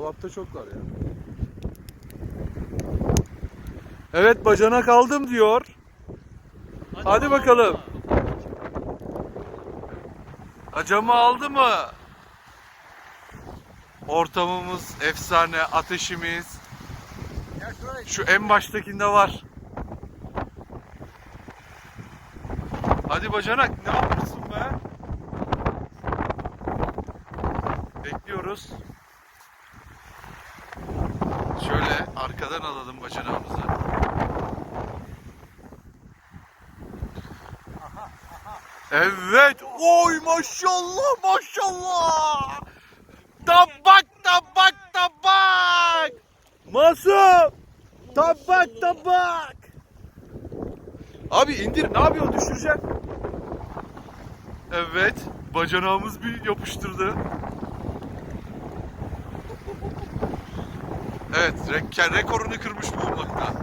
Dolapta çok var ya. Evet bacana kaldım diyor. Hadi bakalım. Acamı aldı mı? Ortamımız efsane, ateşimiz. Şu en baştakinde var. Hadi bacanak ne yapıyorsun be? Bekliyoruz. Arkadan alalım bacanağımızı. Evet. Oy maşallah maşallah. Tabak tabak tabak. Masum. Tabak tabak. Abi indir ne yapıyorsun düşüreceksin. Evet. Bacanağımız bir yapıştırdı. Evet, re- rekorunu kırmış bulunmakta.